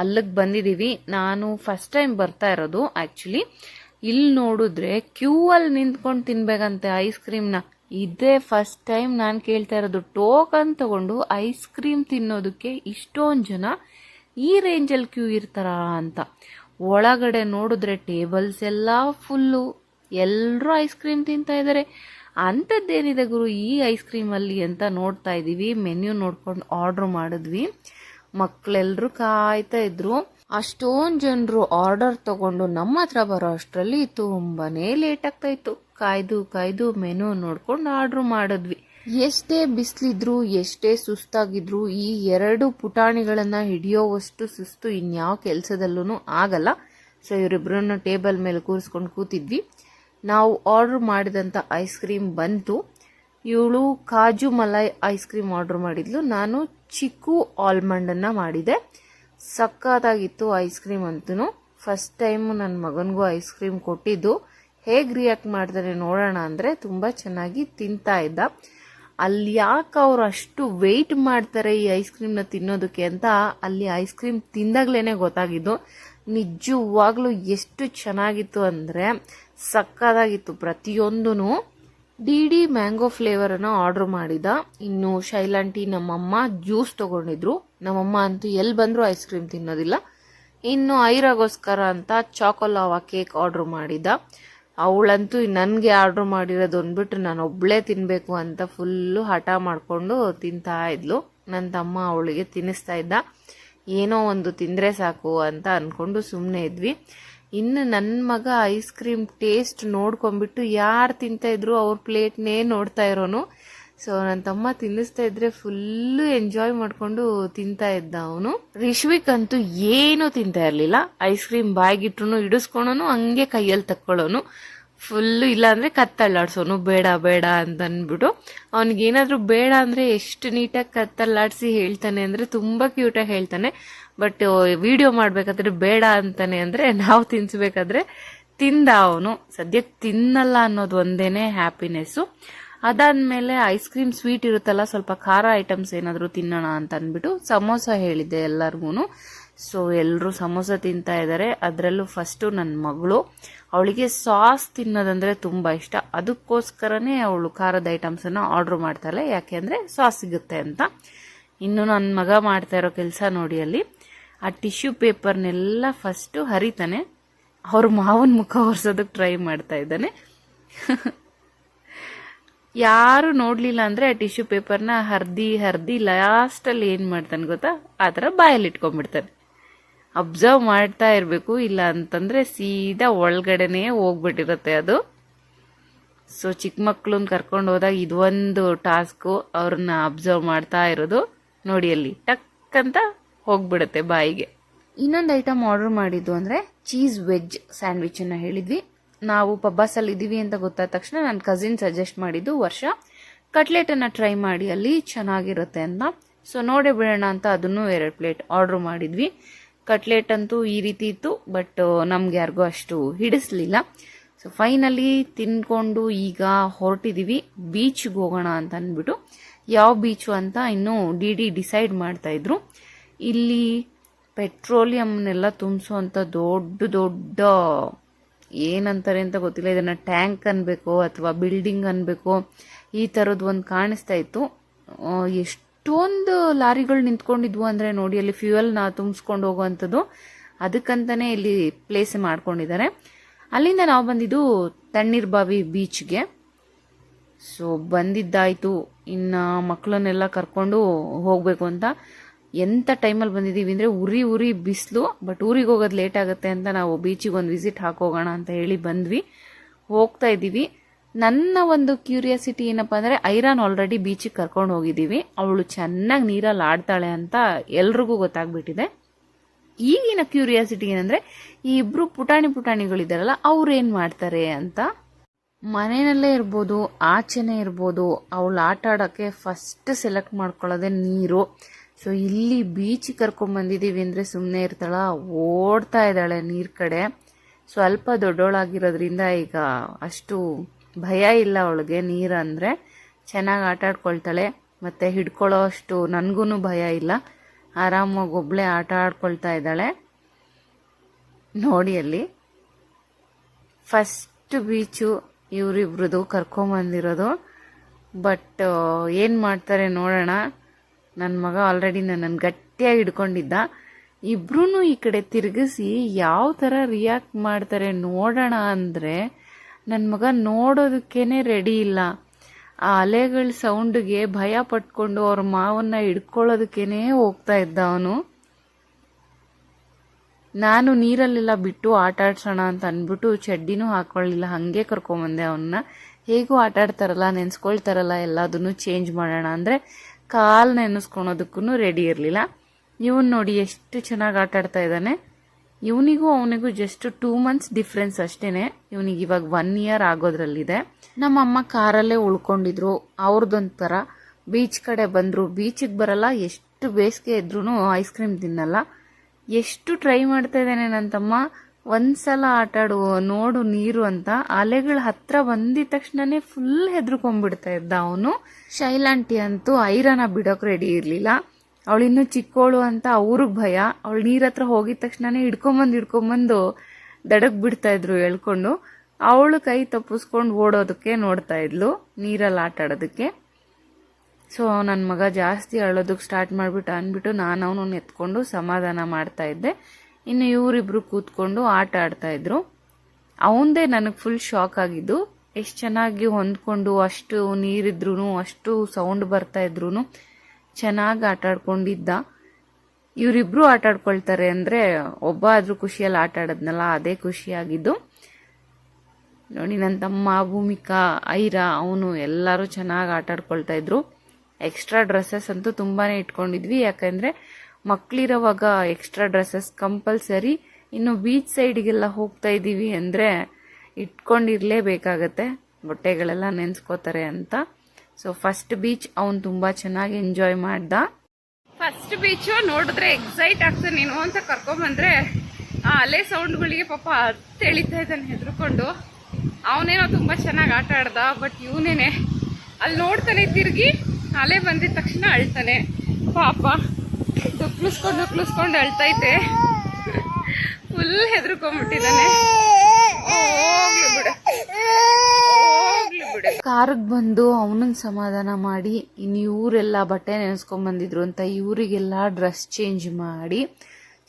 ಅಲ್ಲಿಗೆ ಬಂದಿದ್ದೀವಿ ನಾನು ಫಸ್ಟ್ ಟೈಮ್ ಬರ್ತಾ ಇರೋದು ಆ್ಯಕ್ಚುಲಿ ಇಲ್ಲಿ ನೋಡಿದ್ರೆ ಕ್ಯೂ ಅಲ್ಲಿ ನಿಂತ್ಕೊಂಡು ತಿನ್ಬೇಕಂತೆ ಐಸ್ ಕ್ರೀಮ್ನ ಇದೇ ಫಸ್ಟ್ ಟೈಮ್ ನಾನು ಕೇಳ್ತಾ ಇರೋದು. ಟೋಕನ್ ತಗೊಂಡು ಐಸ್ ಕ್ರೀಮ್ ತಿನ್ನೋದಕ್ಕೆ ಇಷ್ಟೊಂದು ಜನ ಈ ರೇಂಜಲ್ಲಿ ಕ್ಯೂ ಇರ್ತಾರ ಅಂತ. ಒಳಗಡೆ ನೋಡಿದ್ರೆ ಟೇಬಲ್ಸ್ ಎಲ್ಲ ಫುಲ್ಲು ಎಲ್ಲರೂ ಐಸ್ ಕ್ರೀಮ್ ತಿಂತಾ ಇದ್ದಾರೆ ಅಂಥದ್ದೇನಿದೆ ಗುರು ಈ ಐಸ್ ಕ್ರೀಮಲ್ಲಿ ಅಂತ ನೋಡ್ತಾ ಇದ್ದೀವಿ. ಮೆನ್ಯೂ ನೋಡ್ಕೊಂಡು ಆರ್ಡ್ರ್ ಮಾಡಿದ್ವಿ. ಮಕ್ಕಳೆಲ್ಲರೂ ಕಾಯ್ತಾ ಇದ್ರು. ಅಷ್ಟೊಂದು ಜನರು ಆರ್ಡರ್ ತಗೊಂಡು ನಮ್ಮ ಹತ್ರ ಬರೋ ಅಷ್ಟರಲ್ಲಿ ತುಂಬಾನೇ ಲೇಟ್ ಆಗ್ತಾ ಇತ್ತು. ಕಾಯ್ದು ಕಾಯ್ದು ಮೆನು ನೋಡ್ಕೊಂಡು ಆರ್ಡರ್ ಮಾಡಿದ್ವಿ. ಎಷ್ಟೇ ಬಿಸಿಲಿದ್ರು, ಎಷ್ಟೇ ಸುಸ್ತಾಗಿದ್ರು ಈ ಎರಡು ಪುಟಾಣಿಗಳನ್ನ ಹಿಡಿಯೋವಷ್ಟು ಸುಸ್ತು ಇನ್ಯಾವ ಕೆಲಸದಲ್ಲೂ ಆಗಲ್ಲ. ಸೊ ಇವರಿಬ್ಬರನ್ನು ಟೇಬಲ್ ಮೇಲೆ ಕೂರಿಸ್ಕೊಂಡು ಕೂತಿದ್ವಿ. ನಾವು ಆರ್ಡರ್ ಮಾಡಿದಂಥ ಐಸ್ ಕ್ರೀಮ್ ಬಂತು. ಇವಳು ಕಾಜು ಮಲೈ ಐಸ್ ಕ್ರೀಮ್ ಆರ್ಡರ್ ಮಾಡಿದ್ಲು. ನಾನು ಚಿಕ್ಕು ಆಲ್ಮಂಡನ್ನು ಮಾಡಿದೆ. ಸಕ್ಕತ್ತಾಗಿತ್ತು ಐಸ್ ಕ್ರೀಮ್ ಅಂತೂ ಫಸ್ಟ್ ಟೈಮ್ ನನ್ನ ಮಗನಿಗೂ ಐಸ್ ಕ್ರೀಮ್ ಕೊಟ್ಟಿದ್ದು. ಹೇಗೆ ರಿಯಾಕ್ಟ್ ಮಾಡ್ತಾರೆ ನೋಡೋಣ ಅಂದರೆ ತುಂಬ ಚೆನ್ನಾಗಿ ತಿಂತಾ ಇದ್ದ. ಅಲ್ಲಿ ಯಾಕೆ ಅವ್ರು ಅಷ್ಟು ವೆಯ್ಟ್ ಮಾಡ್ತಾರೆ ಈ ಐಸ್ ಕ್ರೀಮ್ನ ತಿನ್ನೋದಕ್ಕೆ ಅಂತ ಅಲ್ಲಿ ಐಸ್ ಕ್ರೀಮ್ ತಿಂದಾಗ್ಲೇ ಗೊತ್ತಾಗಿದ್ದು. ನಿಜವಾಗ್ಲೂ ಎಷ್ಟು ಚೆನ್ನಾಗಿತ್ತು ಅಂದರೆ ಸಕ್ಕದಾಗಿತ್ತು. ಪ್ರತಿಯೊಂದೂ ಡಿ ಡಿ ಮ್ಯಾಂಗೋ ಫ್ಲೇವರನ್ನು ಆರ್ಡ್ರ್ ಮಾಡಿದ. ಇನ್ನು ಶೈಲಾಂಟಿ ನಮ್ಮಮ್ಮ ಜ್ಯೂಸ್ ತಗೊಂಡಿದ್ರು. ನಮ್ಮಮ್ಮ ಅಂತೂ ಎಲ್ಲಿ ಬಂದರೂ ಐಸ್ ಕ್ರೀಮ್ ತಿನ್ನೋದಿಲ್ಲ. ಇನ್ನು ಐರಾಗೋಸ್ಕರ ಅಂತ ಚಾಕೋಲಾವಾ ಕೇಕ್ ಆರ್ಡ್ರ್ ಮಾಡಿದ. ಅವಳಂತೂ ನನಗೆ ಆರ್ಡ್ರ್ ಮಾಡಿರೋದು ಅಂದ್ಬಿಟ್ಟು ನಾನು ಒಬ್ಳೇ ತಿನ್ನಬೇಕು ಅಂತ ಫುಲ್ಲು ಹಠ ಮಾಡಿಕೊಂಡು ತಿಂತಾ ಇದ್ಲು. ನನ್ನ ತಮ್ಮ ಅವಳಿಗೆ ತಿನ್ನಿಸ್ತಾ ಇದ್ದ. ಏನೋ ಒಂದು ತಿಂದರೆ ಸಾಕು ಅಂತ ಅಂದ್ಕೊಂಡು ಸುಮ್ಮನೆ ಇದ್ವಿ. ಇನ್ನು ನನ್ನ ಮಗ ಐಸ್ ಕ್ರೀಮ್ ಟೇಸ್ಟ್ ನೋಡ್ಕೊಂಡ್ಬಿಟ್ಟು ಯಾರು ತಿಂತಾ ಇದ್ರು ಅವ್ರ ಪ್ಲೇಟ್ನೇ ನೋಡ್ತಾ ಇರೋನು. ಸೊ ನನ್ನ ತಮ್ಮ ತಿನ್ನಿಸ್ತಾ ಇದ್ರೆ ಫುಲ್ಲು ಎಂಜಾಯ್ ಮಾಡಿಕೊಂಡು ತಿಂತಾ ಇದ್ದ ಅವನು. ರಿಶ್ವಿಕ್ ಅಂತೂ ಏನೂ ತಿಂತಾ ಇರಲಿಲ್ಲ. ಐಸ್ ಕ್ರೀಮ್ ಬಾಯ್ಗಿಟ್ರು ಇಡಿಸ್ಕೊಳೋನು, ಹಂಗೆ ಕೈಯಲ್ಲಿ ತಕ್ಕೊಳ್ಳೋನು. ಫುಲ್ಲು ಇಲ್ಲಾಂದರೆ ಕತ್ತಲ್ಲಾಡ್ಸೋನು ಬೇಡ ಬೇಡ ಅಂತ ಅಂದ್ಬಿಟ್ಟು ಏನಾದರೂ ಬೇಡ ಅಂದರೆ ಎಷ್ಟು ನೀಟಾಗಿ ಕತ್ತಲ್ಲಾಡಿಸಿ ಹೇಳ್ತಾನೆ ಅಂದರೆ ತುಂಬ ಕ್ಯೂಟಾಗಿ ಹೇಳ್ತಾನೆ. ಬಟ್ ವಿಡಿಯೋ ಮಾಡಬೇಕಾದ್ರೆ ಬೇಡ ಅಂತಾನೆ ಅಂದರೆ ನಾವು ತಿನ್ಸ್ಬೇಕಾದ್ರೆ ತಿಂದ ಅವನು. ಸದ್ಯಕ್ಕೆ ತಿನ್ನಲ್ಲ ಅನ್ನೋದು ಒಂದೇನೆ ಹ್ಯಾಪಿನೆಸ್ಸು ಅದಾದಮೇಲೆ ಐಸ್ ಕ್ರೀಮ್ ಸ್ವೀಟ್ ಇರುತ್ತಲ್ಲ, ಸ್ವಲ್ಪ ಖಾರ ಐಟಮ್ಸ್ ಏನಾದರೂ ತಿನ್ನೋಣ ಅಂತ ಅಂದ್ಬಿಟ್ಟು ಸಮೋಸ ಹೇಳಿದ್ದೆ ಎಲ್ಲರಿಗೂ ಸೊ ಎಲ್ಲರೂ ಸಮೋಸ ತಿಂತಾ ಇದ್ದಾರೆ ಅದರಲ್ಲೂ ಫಸ್ಟು ನನ್ನ ಮಗಳು. ಅವಳಿಗೆ ಸಾಸ್ ತಿನ್ನೋದಂದರೆ ತುಂಬ ಇಷ್ಟ. ಅದಕ್ಕೋಸ್ಕರನೇ ಅವಳು ಖಾರದ ಐಟಮ್ಸನ್ನು ಆರ್ಡ್ರ್ ಮಾಡ್ತಾಳೆ. ಯಾಕೆಂದರೆ ಸಾಸ್ ಸಿಗುತ್ತೆ ಅಂತ. ಇನ್ನು ನನ್ನ ಮಗ ಮಾಡ್ತಾ ಇರೋ ಕೆಲಸ ನೋಡಿ ಅಲ್ಲಿ. ಆ ಟಿಶ್ಯೂ ಪೇಪರ್ನೆಲ್ಲ ಫಸ್ಟು ಹರಿತಾನೆ. ಅವ್ರ ಮಾವನ ಮುಖ ಒರೆಸೋದಕ್ಕೆ ಟ್ರೈ ಮಾಡ್ತಾ ಇದ್ದಾನೆ. ಯಾರು ನೋಡಲಿಲ್ಲ ಅಂದ್ರೆ ಆ ಟಿಶ್ಯೂ ಪೇಪರ್ನ ಹರ್ದಿ ಹರ್ದಿ ಲಾಸ್ಟಲ್ಲಿ ಏನು ಮಾಡ್ತಾನೆ ಗೊತ್ತಾ? ಆ ಥರ ಬಾಯಲ್ಲಿ ಇಟ್ಕೊಂಡ್ಬಿಡ್ತಾನೆ. ಅಬ್ಸರ್ವ್ ಮಾಡ್ತಾ ಇರಬೇಕು, ಇಲ್ಲ ಅಂತಂದ್ರೆ ಸೀದಾ ಒಳಗಡೆನೇ ಹೋಗ್ಬಿಟ್ಟಿರುತ್ತೆ ಅದು. ಸೊ ಚಿಕ್ಕ ಮಕ್ಕಳನ್ನ ಕರ್ಕೊಂಡು ಹೋದಾಗ ಇದೊಂದು ಟಾಸ್ಕು ಅವ್ರನ್ನ ಅಬ್ಸರ್ವ್ ಮಾಡ್ತಾ ಇರೋದು. ನೋಡಿ ಅಲ್ಲಿ, ಟಕ್ ಅಂತ ಹೋಗ್ಬಿಡುತ್ತೆ ಬಾಯಿಗೆ. ಇನ್ನೊಂದು ಐಟಮ್ ಆರ್ಡರ್ ಮಾಡಿದ್ದು ಅಂದರೆ ಚೀಸ್ ವೆಜ್ ಸ್ಯಾಂಡ್ವಿಚ್ ಅನ್ನ ಹೇಳಿದ್ವಿ. ನಾವು ಪಬ್ಬಾಸಲ್ಲಿ ಇದ್ದೀವಿ ಅಂತ ಗೊತ್ತಾದ ತಕ್ಷಣ ನನ್ನ ಕಸಿನ್ ಸಜೆಸ್ಟ್ ಮಾಡಿದ್ದು ವರ್ಷ. ಕಟ್ಲೆಟನ್ನು ಟ್ರೈ ಮಾಡಿ, ಅಲ್ಲಿ ಚೆನ್ನಾಗಿರುತ್ತೆ ಅಂತ. ಸೊ ನೋಡೇ ಬಿಡೋಣ ಅಂತ ಅದನ್ನು ಎರಡು ಪ್ಲೇಟ್ ಆರ್ಡ್ರ್ ಮಾಡಿದ್ವಿ. ಕಟ್ಲೆಟ್ ಅಂತೂ ಈ ರೀತಿ ಇತ್ತು ಬಟ್ ನಮ್ಗೆ ಯಾರಿಗೂ ಅಷ್ಟು ಹಿಡಿಸ್ಲಿಲ್ಲ. ಸೊ ಫೈನಲಿ ತಿನ್ಕೊಂಡು ಈಗ ಹೊರಟಿದೀವಿ. ಬೀಚ್ಗೆ ಹೋಗೋಣ ಅಂತ ಅಂದ್ಬಿಟ್ಟು ಯಾವ ಬೀಚು ಅಂತ ಇನ್ನೂ ಡಿ ಡಿ ಡಿಸೈಡ್ ಮಾಡ್ತಾ ಇದ್ರು. ಇಲ್ಲಿ ಪೆಟ್ರೋಲಿಯಂನೆಲ್ಲ ತುಂಬಿಸುವಂಥ ದೊಡ್ಡ ದೊಡ್ಡ ಏನಂತಾರೆ ಅಂತ ಗೊತ್ತಿಲ್ಲ. ಇದನ್ನ ಟ್ಯಾಂಕ್ ಅನ್ಬೇಕು ಅಥವಾ ಬಿಲ್ಡಿಂಗ್ ಅನ್ಬೇಕು ಈ ಥರದ್ದು ಒಂದು ಕಾಣಿಸ್ತಾ ಇತ್ತು. ಆ, ಎಷ್ಟೊಂದು ಲಾರಿಗಳು ನಿಂತ್ಕೊಂಡಿದ್ವು ಅಂದರೆ ನೋಡಿ, ಅಲ್ಲಿ ಫ್ಯೂಯಲ್ನ ತುಂಬಿಸ್ಕೊಂಡು ಹೋಗುವಂಥದ್ದು. ಅದಕ್ಕಂತಾನೆ ಇಲ್ಲಿ ಪ್ಲೇಸ್ ಮಾಡ್ಕೊಂಡಿದ್ದಾರೆ. ಅಲ್ಲಿಂದ ನಾವು ಬಂದಿದ್ದು ತಣ್ಣೀರ್ಬಾವಿ ಬೀಚ್ಗೆ. ಸೊ ಬಂದಿದ್ದಾಯಿತು. ಇನ್ನು ಮಕ್ಕಳನ್ನೆಲ್ಲ ಕರ್ಕೊಂಡು ಹೋಗಬೇಕು ಅಂತ. ಎಂಥ ಟೈಮಲ್ಲಿ ಬಂದಿದ್ದೀವಿ ಅಂದರೆ ಉರಿ ಉರಿ ಬಿಸಿಲು ಬಟ್ ಊರಿಗೆ ಹೋಗೋದು ಲೇಟ್ ಆಗುತ್ತೆ ಅಂತ ನಾವು ಬೀಚಿಗೆ ಒಂದು ವಿಸಿಟ್ ಹಾಕೋಗೋಣ ಅಂತ ಹೇಳಿ ಬಂದ್ವಿ. ಹೋಗ್ತಾ ಇದ್ದೀವಿ. ನನ್ನ ಒಂದು ಕ್ಯೂರಿಯಾಸಿಟಿ ಏನಪ್ಪ ಅಂದರೆ ಐರಾನ್ ಆಲ್ರೆಡಿ ಬೀಚಿಗೆ ಕರ್ಕೊಂಡು ಹೋಗಿದ್ದೀವಿ. ಅವಳು ಚೆನ್ನಾಗಿ ನೀರಲ್ಲಿ ಆಡ್ತಾಳೆ ಅಂತ ಎಲ್ರಿಗೂ ಗೊತ್ತಾಗ್ಬಿಟ್ಟಿದೆ. ಈಗಿನ ಕ್ಯೂರಿಯಾಸಿಟಿ ಏನಂದ್ರೆ, ಈ ಇಬ್ರು ಪುಟಾಣಿ ಪುಟಾಣಿಗಳಿದಾರಲ್ಲ ಅವ್ರು ಏನು ಮಾಡ್ತಾರೆ ಅಂತ. ಮನೆಯಲ್ಲೇ ಇರ್ಬೋದು, ಆಚೆನೇ ಇರ್ಬೋದು, ಅವಳು ಆಟ ಆಡೋಕ್ಕೆ ಫಸ್ಟ್ ಸೆಲೆಕ್ಟ್ ಮಾಡ್ಕೊಳ್ಳೋದೇ ನೀರು. ಸೊ ಇಲ್ಲಿ ಬೀಚಿಗೆ ಕರ್ಕೊಂಡ್ ಬಂದಿದ್ದೀವಿ ಅಂದರೆ ಸುಮ್ಮನೆ ಇರ್ತಾಳ, ಓಡ್ತಾ ಇದ್ದಾಳೆ ನೀರು ಕಡೆ. ಸ್ವಲ್ಪ ದೊಡ್ಡೋಳಾಗಿರೋದ್ರಿಂದ ಈಗ ಅಷ್ಟು ಭಯ ಇಲ್ಲ ಅವಳಿಗೆ, ನೀರು ಅಂದರೆ ಚೆನ್ನಾಗಿ ಆಟ ಆಡ್ಕೊಳ್ತಾಳೆ ಮತ್ತು ಹಿಡ್ಕೊಳ್ಳೋ ಅಷ್ಟು ನನಗೂ ಭಯ ಇಲ್ಲ. ಆರಾಮಾಗಿ ಒಬ್ಬಳೇ ಆಟ ಆಡ್ಕೊಳ್ತಾ ಇದ್ದಾಳೆ. ನೋಡಿ ಅಲ್ಲಿ ಫಸ್ಟ್ ಬೀಚು ಇವರಿಬ್ರದು ಕರ್ಕೊಂಬಂದಿರೋದು ಬಟ್ ಏನು ಮಾಡ್ತಾರೆ ನೋಡೋಣ. ನನ್ನ ಮಗ ಆಲ್ರೆಡಿ ನನ್ನನ್ನು ಗಟ್ಟಿಯಾಗಿ ಹಿಡ್ಕೊಂಡಿದ್ದ. ಇಬ್ರು ಈ ಕಡೆ ತಿರುಗಿಸಿ ಯಾವ ಥರ ರಿಯಾಕ್ಟ್ ಮಾಡ್ತಾರೆ ನೋಡೋಣ ಅಂದರೆ ನನ್ನ ಮಗ ನೋಡೋದಕ್ಕೇನೆ ರೆಡಿ ಇಲ್ಲ. ಆ ಅಲೆಗಳ ಸೌಂಡ್ಗೆ ಭಯ ಪಟ್ಕೊಂಡು ಅವ್ರ ಮಾವನ್ನ ಹಿಡ್ಕೊಳ್ಳೋದಕ್ಕೇನೆ ಹೋಗ್ತಾ ಇದ್ದ ಅವನು. ನಾನು ನೀರಲ್ಲೆಲ್ಲ ಬಿಟ್ಟು ಆಟ ಆಡ್ಸೋಣ ಅಂತ ಅಂದ್ಬಿಟ್ಟು ಚಡ್ಡಿನೂ ಹಾಕೊಳ್ಳಿಲ್ಲ ಹಾಗೆ ಕರ್ಕೊಂಬಂದೆ ಅವನ್ನ ಹೇಗೂ ಆಟ ಆಡ್ತಾರಲ್ಲ, ನೆನ್ಸ್ಕೊಳ್ತಾರಲ್ಲ, ಎಲ್ಲದನ್ನು ಚೇಂಜ್ ಮಾಡೋಣ ಅಂದರೆ ಕಾಲು ನೆನೆಸ್ಕೊಳೋದಕ್ಕೂ ರೆಡಿ ಇರಲಿಲ್ಲ. ಇವನ್ ನೋಡಿ ಎಷ್ಟು ಚೆನ್ನಾಗಿ ಆಟ ಆಡ್ತಾ ಇದ್ದಾನೆ. ಇವನಿಗೂ ಅವನಿಗೂ ಜಸ್ಟ್ ಟೂ ಮಂತ್ಸ್ ಡಿಫ್ರೆನ್ಸ್ ಅಷ್ಟೇನೆ. ಇವನಿಗೆ ಇವಾಗ ಒನ್ ಇಯರ್ ಆಗೋದ್ರಲ್ಲಿದೆ. ನಮ್ಮ ಅಮ್ಮ ಕಾರಲ್ಲೇ ಉಳ್ಕೊಂಡಿದ್ರು. ಅವ್ರದ್ದೊಂಥರ ಬೀಚ್ ಕಡೆ ಬಂದ್ರು. ಬೀಚಿಗೆ ಬರಲ್ಲ. ಎಷ್ಟು ಬೇಸಿಗೆ ಇದ್ರೂ ಐಸ್ ಕ್ರೀಮ್ ತಿನ್ನಲ್ಲ. ಎಷ್ಟು ಟ್ರೈ ಮಾಡ್ತಾ ಇದ್ದಾನೆ ನನ್ನ ತಮ್ಮ ಒಂದ್ಸಲ ಆಟ ಆಡು ನೋಡು ನೀರು ಅಂತ ಅಲೆಗಳ ಹತ್ರ ಬಂದಿದ ತಕ್ಷಣನೇ ಫುಲ್ ಹೆದರ್ಕೊಂಡ್ಬಿಡ್ತಾ ಇದ್ದ ಅವನು. ಶೈಲಾಂಟಿ ಅಂತೂ ಐರನ ಬಿಡೋಕ್ ರೆಡಿ ಇರ್ಲಿಲ್ಲ. ಅವಳಿನ್ನೂ ಚಿಕ್ಕೋಳು ಅಂತ ಅವ್ರಿಗೆ ಭಯ. ಅವಳು ನೀರ ಹತ್ರ ಹೋಗಿದ ತಕ್ಷಣನೇ ಹಿಡ್ಕೊಂಬಂದು ಹಿಡ್ಕೊಂಬಂದು ದಡಕ್ ಬಿಡ್ತಾ ಇದ್ರು ಎಳ್ಕೊಂಡು ಅವಳು ಕೈ ತಪ್ಪಿಸ್ಕೊಂಡು ಓಡೋದಕ್ಕೆ ನೋಡ್ತಾ ಇದ್ಲು, ನೀರಲ್ಲಿ ಆಟ ಆಡೋದಕ್ಕೆ. ಸೊ ನನ್ನ ಮಗ ಜಾಸ್ತಿ ಅಳೋದಕ್ಕೆ ಸ್ಟಾರ್ಟ್ ಮಾಡಿಬಿಟ್ಟು ಅಂದ್ಬಿಟ್ಟು ನಾನು ಅವನನ್ನು ಎತ್ಕೊಂಡು ಸಮಾಧಾನ ಮಾಡ್ತಾ ಇದ್ದೆ. ಇನ್ನು ಇವರಿಬ್ರು ಕೂತ್ಕೊಂಡು ಆಟ ಆಡ್ತಾ ಇದ್ರು. ಅವಂದೇ ನನಗೆ ಫುಲ್ ಶಾಕ್ ಆಗಿದ್ದು. ಎಷ್ಟು ಚೆನ್ನಾಗಿ ಹೊಂದ್ಕೊಂಡು ಅಷ್ಟು ನೀರಿದ್ರು ಅಷ್ಟು ಸೌಂಡ್ ಬರ್ತಾ ಇದ್ರು ಚೆನ್ನಾಗಿ ಆಟ ಆಡ್ಕೊಂಡಿದ್ದ ಇವರಿಬ್ರು ಆಟ ಅಂದರೆ ಒಬ್ಬ ಆದರೂ ಖುಷಿಯಲ್ಲಿ ಆಟ ಆಡೋದ್ನಲ್ಲ ಅದೇ ಖುಷಿಯಾಗಿದ್ದು. ನೋಡಿ ನನ್ನ ತಮ್ಮ, ಭೂಮಿಕಾ, ಐರಾ, ಅವನು ಎಲ್ಲರೂ ಚೆನ್ನಾಗಿ ಆಟ ಆಡ್ಕೊಳ್ತಾ ಇದ್ರು. ಎಕ್ಸ್ಟ್ರಾ ಡ್ರೆಸ್ಸಸ್ ಅಂತೂ ತುಂಬಾನೇ ಇಟ್ಕೊಂಡಿದ್ವಿ. ಯಾಕಂದ್ರೆ ಮಕ್ಕಳಿರೋವಾಗ ಎಕ್ಸ್ಟ್ರಾ ಡ್ರೆಸ್ಸಸ್ ಕಂಪಲ್ಸರಿ ಇನ್ನು ಬೀಚ್ ಸೈಡಿಗೆಲ್ಲ ಹೋಗ್ತಾ ಇದ್ದೀವಿ ಅಂದರೆ ಇಟ್ಕೊಂಡಿರ್ಲೇಬೇಕಾಗತ್ತೆ. ಬಟ್ಟೆಗಳೆಲ್ಲ ನೆನ್ಸ್ಕೋತಾರೆ ಅಂತ. ಸೊ ಫಸ್ಟ್ ಬೀಚ್ ಅವನು ತುಂಬ ಚೆನ್ನಾಗಿ ಎಂಜಾಯ್ ಮಾಡ್ದ. ಫಸ್ಟ್ ಬೀಚ್ ನೋಡಿದ್ರೆ ಎಕ್ಸೈಟ್ ಆಗ್ತಾನೆ ನೀನು ಅಂತ ಕರ್ಕೊಂಬಂದ್ರೆ ಆ ಅಲೆ ಸೌಂಡ್ಗಳಿಗೆ ಪಾಪ ತೆಳಿತಾ ಇದ್ದಾನೆ ಹೆದರ್ಕೊಂಡು. ಅವನೇನೋ ತುಂಬ ಚೆನ್ನಾಗಿ ಆಟ ಆಡ್ದ ಬಟ್ ಇವನೇನೆ ಅಲ್ಲಿ ನೋಡ್ತಾನೆ ತಿರುಗಿ ಅಲೆ ಬಂದಿದ ತಕ್ಷಣ ಅಳ್ತಾನೆ. ಪಾಪ ದುಕ್ಲಿಸ್ಕೊಂಡು ದುಕ್ಲಿಸ್ಕೊಂಡು ಅಳ್ತೈತೆ ಫುಲ್ ಹೆದರ್ಕೊಂಡ್ಬಿಟ್ಟಿದ್ದಾನೆ. ಬಿಡು. ಕಾರ್ಗ್ ಬಂದು ಅವನನ್ನ ಸಮಾಧಾನ ಮಾಡಿ ಇನ್ನು ಇವರೆಲ್ಲ ಬಟ್ಟೆ ನೆನೆಸ್ಕೊಂಡ್ ಬಂದಿದ್ರು ಅಂತ ಇವರಿಗೆಲ್ಲ ಡ್ರೆಸ್ ಚೇಂಜ್ ಮಾಡಿ,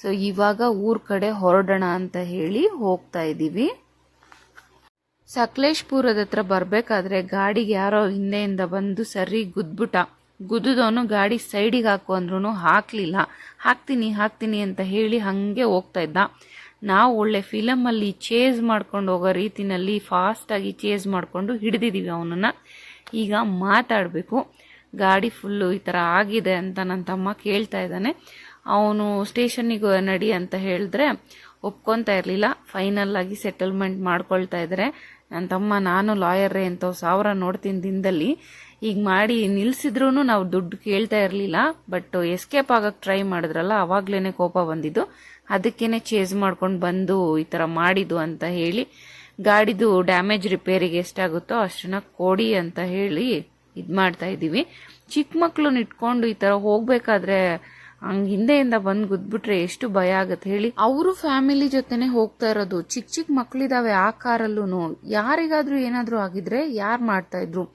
ಸೊ ಇವಾಗ ಊರ್ ಕಡೆ ಹೊರಡೋಣ ಅಂತ ಹೇಳಿ ಹೋಗ್ತಾ ಇದ್ದೀವಿ ಸಕಲೇಶ್ಪುರದ ಹತ್ರ ಬರ್ಬೇಕಾದ್ರೆ ಗಾಡಿಗೆ ಯಾರೋ ಹಿಂದೆಯಿಂದ ಬಂದು ಸರಿ ಗುದ್ಬಿಟ ಗುದ್ದದವನು ಗಾಡಿ ಸೈಡಿಗೆ ಹಾಕು ಅಂದ್ರೂ ಹಾಕ್ಲಿಲ್ಲ. ಹಾಕ್ತೀನಿ ಹಾಕ್ತೀನಿ ಅಂತ ಹೇಳಿ ಹಂಗೆ ಹೋಗ್ತಾ ಇದ್ದ. ನಾವು ಒಳ್ಳೆ ಫಿಲಮಲ್ಲಿ ಚೇಸ್ ಮಾಡ್ಕೊಂಡು ಹೋಗೋ ರೀತಿನಲ್ಲಿ ಫಾಸ್ಟಾಗಿ ಚೇಸ್ ಮಾಡಿಕೊಂಡು ಹಿಡಿದಿದ್ದೀವಿ ಅವನನ್ನ. ಈಗ ಮಾತಾಡಬೇಕು. ಗಾಡಿ ಫುಲ್ಲು ಈ ಥರ ಆಗಿದೆ ಅಂತ ನನ್ನ ತಮ್ಮ ಕೇಳ್ತಾ ಇದ್ದಾನೆ. ಅವನು ಸ್ಟೇಷನ್ನಿಗೆ ನಡಿ ಅಂತ ಹೇಳಿದ್ರೆ ಒಪ್ಕೊತಾ ಇರಲಿಲ್ಲ. ಫೈನಲ್ ಆಗಿ ಸೆಟಲ್ಮೆಂಟ್ ಮಾಡ್ಕೊಳ್ತಾ ಇದ್ದಾರೆ ನನ್ನ ತಮ್ಮ, ನಾನು ಲಾಯರೇ ಅಂತ ಸಾವಿರ ನೋಡ್ತೀನಿ ದಿನದಲ್ಲಿ. ಈಗ ಮಾಡಿ ನಿಲ್ಸಿದ್ರು ನಾವು ದುಡ್ಡು ಕೇಳ್ತಾ ಇರಲಿಲ್ಲ ಬಟ್ ಎಸ್ಕೇಪ್ ಆಗಕ್ಕೆ ಟ್ರೈ ಮಾಡಿದ್ರಲ್ಲ, ಅವಾಗ್ಲೇನೆ ಕೋಪ ಬಂದಿದ್ದು. ಅದಕ್ಕೇನೆ ಚೇಸ್ ಮಾಡ್ಕೊಂಡು ಬಂದು ಈ ಥರ ಮಾಡಿದ್ದು ಅಂತ ಹೇಳಿ, ಗಾಡಿದು ಡ್ಯಾಮೇಜ್ ರಿಪೇರಿಗೆ ಎಷ್ಟಾಗುತ್ತೋ ಅಷ್ಟನ್ನ ಕೊಡಿ ಅಂತ ಹೇಳಿ ಇದು ಮಾಡ್ತಾ ಇದ್ದೀವಿ. ಚಿಕ್ಕ ಮಕ್ಳನ್ನ ಇಟ್ಕೊಂಡು ಈ ಥರ ಹೋಗ್ಬೇಕಾದ್ರೆ ಹಂಗೆ ಹಿಂದೆಯಿಂದ ಬಂದು ಗುದ್ಬಿಟ್ರೆ ಎಷ್ಟು ಭಯ ಆಗತ್ತೆ ಹೇಳಿ. ಅವರು ಫ್ಯಾಮಿಲಿ ಜೊತೆನೆ ಹೋಗ್ತಾ ಇರೋದು. ಚಿಕ್ಕ ಚಿಕ್ಕ ಮಕ್ಳಿದಾವೆ ಆ ಕಾರಲ್ಲೂ ಯಾರಿಗಾದ್ರೂ ಏನಾದರೂ ಆಗಿದ್ರೆ ಯಾರು ಮಾಡ್ತಾ ಇದ್ರು?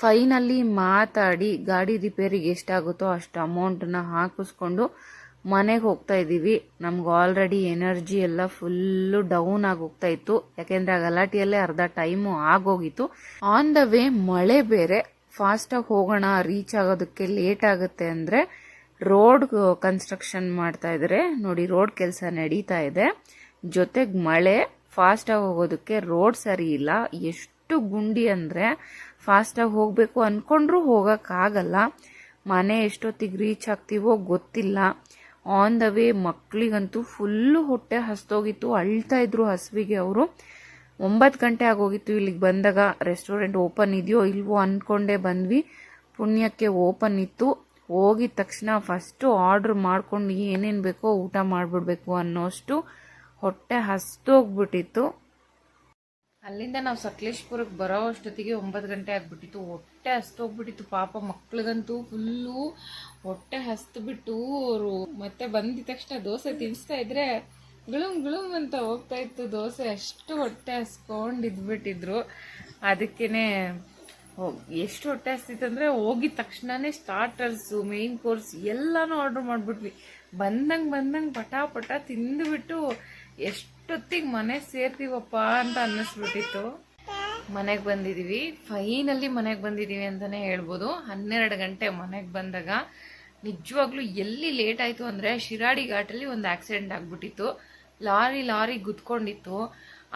ಫೈನಲ್ಲಿ ಮಾತಾಡಿ ಗಾಡಿ ರಿಪೇರಿಗೆ ಎಷ್ಟಾಗುತ್ತೋ ಅಷ್ಟು ಅಮೌಂಟನ್ನ ಹಾಕಿಸ್ಕೊಂಡು ಮನೆಗೆ ಹೋಗ್ತಾ ಇದ್ದೀವಿ. ನಮ್ಗೆ ಆಲ್ರೆಡಿ ಎನರ್ಜಿ ಎಲ್ಲ ಫುಲ್ಲು ಡೌನ್ ಆಗಿ ಹೋಗ್ತಾ ಇತ್ತು. ಯಾಕೆಂದ್ರೆ ಆ ಗಲಾಟೆಯಲ್ಲೇ ಅರ್ಧ ಟೈಮು ಆಗೋಗಿತ್ತು. ಆನ್ ದ ವೇ ಮಳೆ ಬೇರೆ. ಫಾಸ್ಟಾಗಿ ಹೋಗೋಣ ರೀಚ್ ಆಗೋದಕ್ಕೆ ಲೇಟ್ ಆಗುತ್ತೆ ಅಂದರೆ ರೋಡ್ ಕನ್ಸ್ಟ್ರಕ್ಷನ್ ಮಾಡ್ತಾ ಇದ್ದಾರೆ ನೋಡಿ ರೋಡ್ ಕೆಲಸ ನಡೀತಾ ಇದೆ. ಜೊತೆಗೆ ಮಳೆ ಫಾಸ್ಟಾಗಿ ಹೋಗೋದಕ್ಕೆ ರೋಡ್ ಸರಿ ಇಲ್ಲ. ಎಷ್ಟು ಗುಂಡಿ ಅಂದರೆ ಫಾಸ್ಟಾಗಿ ಹೋಗಬೇಕು ಅಂದ್ಕೊಂಡ್ರೂ ಹೋಗೋಕ್ಕಾಗಲ್ಲ. ಮನೆ ಎಷ್ಟೊತ್ತಿಗೆ ರೀಚ್ ಆಗ್ತೀವೋ ಗೊತ್ತಿಲ್ಲ. ಆನ್ ದ ವೇ ಮಕ್ಕಳಿಗಂತೂ ಫುಲ್ಲು ಹೊಟ್ಟೆ ಹಸ್ತೋಗಿತ್ತು ಅಳ್ತಾ ಇದ್ರು ಹಸುವಿಗೆ ಅವರು. ಒಂಬತ್ತು ಗಂಟೆ ಆಗೋಗಿತ್ತು ಇಲ್ಲಿಗೆ ಬಂದಾಗ. ರೆಸ್ಟೋರೆಂಟ್ ಓಪನ್ ಇದೆಯೋ ಇಲ್ವೋ ಅಂದ್ಕೊಂಡೇ ಬಂದ್ವಿ. ಪುಣ್ಯಕ್ಕೆ ಓಪನ್ ಇತ್ತು. ಹೋಗಿದ ತಕ್ಷಣ ಫಸ್ಟು ಆರ್ಡ್ರ್ ಮಾಡ್ಕೊಂಡು ಏನೇನು ಬೇಕೋ ಊಟ ಮಾಡಿಬಿಡ್ಬೇಕು ಅನ್ನೋಷ್ಟು ಹೊಟ್ಟೆ ಹಸ್ತೋಗ್ಬಿಟ್ಟಿತ್ತು ಅಲ್ಲಿಂದ ನಾವು ಸಕಲೇಶ್ಪುರಕ್ಕೆ ಬರೋ ಅಷ್ಟೊತ್ತಿಗೆ ಒಂಬತ್ತು ಗಂಟೆ ಆಗಿಬಿಟ್ಟಿತ್ತು. ಹೊಟ್ಟೆ ಹಸ್ತೋಗ್ಬಿಟ್ಟಿತ್ತು. ಪಾಪ ಮಕ್ಳಿಗಂತೂ ಫುಲ್ಲು ಹೊಟ್ಟೆ ಹಸ್ತ್ಬಿಟ್ಟು ಅವರು ಮತ್ತೆ ಬಂದಿದ ತಕ್ಷಣ ದೋಸೆ ತಿನ್ಸ್ತಾ ಇದ್ರೆ ಗುಳುಮ್ ಗುಳುಮ್ ಅಂತ ಹೋಗ್ತಾ ಇತ್ತು ದೋಸೆ. ಅಷ್ಟು ಹೊಟ್ಟೆ ಹಸ್ಕೊಂಡು ಇದ್ಬಿಟ್ಟಿದ್ರು ಅದಕ್ಕೇನೆ ಹೋಗ್- ಎಷ್ಟು ಹೊಟ್ಟೆ ಹಸ್ತಿತ್ತು ಅಂದರೆ ಹೋಗಿದ ತಕ್ಷಣನೇ ಸ್ಟಾರ್ಟರ್ಸು ಮೇಯ್ನ್ ಕೋರ್ಸ್ ಎಲ್ಲನೂ ಆರ್ಡ್ರ್ ಮಾಡಿಬಿಟ್ವಿ. ಬಂದಂಗೆ ಬಂದಂಗೆ ಪಟ ಪಟ ತಿಂದ್ಬಿಟ್ಟು ಎಷ್ಟೊತ್ತಿಗೆ ಮನೆ ಸೇರ್ತೀವಪ್ಪ ಅಂತ ಅನ್ನಿಸ್ಬಿಟ್ಟಿತ್ತು. ಮನೆಗೆ ಬಂದಿದ್ದೀವಿ ಫೈನಲ್ಲಿ ಮನೆಗೆ ಬಂದಿದ್ದೀವಿ ಅಂತಾನೆ ಹೇಳ್ಬೋದು. ಹನ್ನೆರಡು ಗಂಟೆ ಮನೆಗೆ ಬಂದಾಗ ನಿಜವಾಗ್ಲೂ ಎಲ್ಲಿ ಲೇಟ್ ಆಯಿತು ಅಂದರೆ ಶಿರಾಡಿ ಘಾಟಲ್ಲಿ ಒಂದು ಆಕ್ಸಿಡೆಂಟ್ ಆಗಿಬಿಟ್ಟಿತ್ತು. ಲಾರಿ ಲಾರಿ ಗುದ್ಕೊಂಡಿತ್ತು.